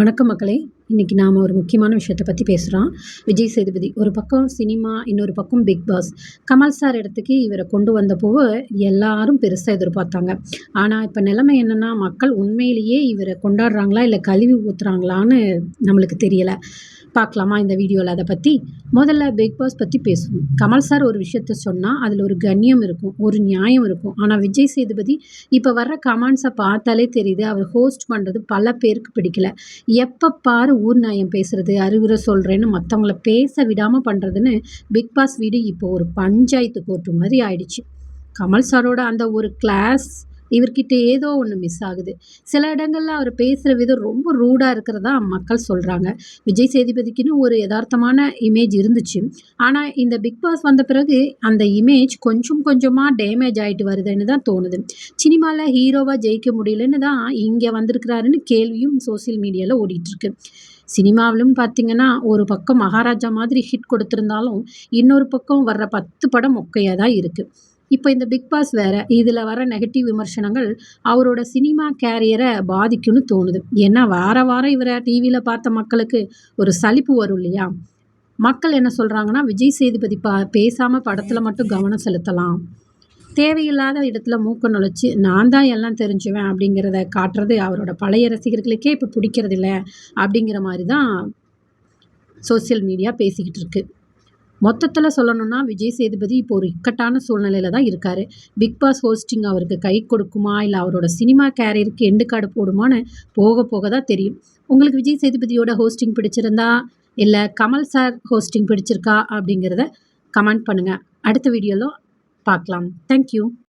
வணக்கம் மக்களே. இன்றைக்கி நாம் ஒரு முக்கியமான விஷயத்தை பற்றி பேசுகிறோம் விஜய் சேதுபதி ஒரு பக்கம் சினிமா இன்னொரு பக்கம் பிக் பாஸ். கமல் சார் இடத்துக்கு இவரை கொண்டு வந்தப்போ எல்லாரும் பெருசாக எதிர்பார்த்தாங்க. ஆனால் இப்போ நிலைமை என்னென்னா மக்கள் உண்மையிலேயே இவரை கொண்டாடுறாங்களா இல்லை கழுவி ஊற்றுறாங்களான்னு நம்மளுக்கு தெரியலை. பார்க்கலாமா இந்த வீடியோவில் அதை பற்றி முதல்ல பிக் பாஸ் பற்றி பேசுவோம். கமல் சார் ஒரு விஷயத்த சொன்னால் அதில் ஒரு கண்ணியம் இருக்கும் ஒரு நியாயம் இருக்கும். ஆனால் விஜய் சேதுபதி இப்போ வர்ற கமெண்ட்ஸை பார்த்தாலே தெரியுது அவர் ஹோஸ்ட் பண்ணுறது பல பேருக்கு பிடிக்கல. எப்போ பாரு ஊர் நியாயம் பேசுகிறது அறிவுரை சொல்கிறேன்னு மற்றவங்கள பேச விடாமல் பண்ணுறதுன்னு பிக் பாஸ் வீடு இப்போ ஒரு பஞ்சாயத்து கோர்ட்டு மாதிரி ஆயிடுச்சு. கமல் சாரோட அந்த ஒரு கிளாஸ் இவர்கிட்ட ஏதோ ஒன்று மிஸ் ஆகுது. சில இடங்களில் அவர் பேசுகிற விதம் ரொம்ப ரூடாக இருக்கிறதா மக்கள் சொல்கிறாங்க விஜய் சேதுபதிக்குன்னு ஒரு யதார்த்தமான இமேஜ் இருந்துச்சு. ஆனால் இந்த பிக் பாஸ் வந்த பிறகு அந்த இமேஜ் கொஞ்சம் கொஞ்சமாக டேமேஜ் ஆகிட்டு வருதுன்னு தான் தோணுது. சினிமாவில் ஹீரோவாக ஜெயிக்க முடியலன்னு தான் இங்கே வந்திருக்கிறாருன்னு கேள்வியும் சோசியல் மீடியாவில் ஓடிட்டுருக்கு சினிமாவிலும் பார்த்தீங்கன்னா ஒரு பக்கம் மகாராஜா மாதிரி ஹிட் கொடுத்துருந்தாலும் இன்னொரு பக்கம் வர்ற பத்து படம் மொக்கையாக தான் இருக்குது இப்போ இந்த பிக் பாஸ் வேறு இதில் வர நெகட்டிவ் விமர்சனங்கள் அவரோட சினிமா கேரியரை பாதிக்கும்னு தோணுது. ஏன்னா வார வாரம் இவரை டிவியில் பார்த்த மக்களுக்கு ஒரு சலிப்பு வரும் இல்லையா? மக்கள் என்ன சொல்கிறாங்கன்னா விஜய் சேதுபதி பா பேசாமல் படத்தில் மட்டும் கவனம் செலுத்தலாம். தேவையில்லாத இடத்துல மூக்க நுழைச்சி நான் தான் எல்லாம் தெரிஞ்சுவேன் அப்படிங்கிறத காட்டுறது அவரோட பழைய ரசிகர்களுக்கே இப்போ பிடிக்கிறதில்ல அப்படிங்கிற மாதிரி தான் சோசியல் மீடியா பேசிக்கிட்டு இருக்குது மொத்தத்தில் சொல்லணும்னா விஜய் சேதுபதி இப்போ ஒரு இக்கட்டான சூழ்நிலையில் தான் இருக்கார். பிக் பாஸ் ஹோஸ்டிங் அவருக்கு கை கொடுக்குமா? இல்லை அவரோட சினிமா கேரியருக்கு எண்டு கார்டு போடுமான்னு போக போக தான் தெரியும். உங்களுக்கு விஜய் சேதுபதியோட ஹோஸ்டிங் பிடிச்சிருந்தா இல்லை கமல் சார் ஹோஸ்டிங் பிடிச்சிருக்கா அப்படிங்கிறத கமெண்ட் பண்ணுங்கள் அடுத்த வீடியோவில் பார்க்கலாம். தேங்க்யூ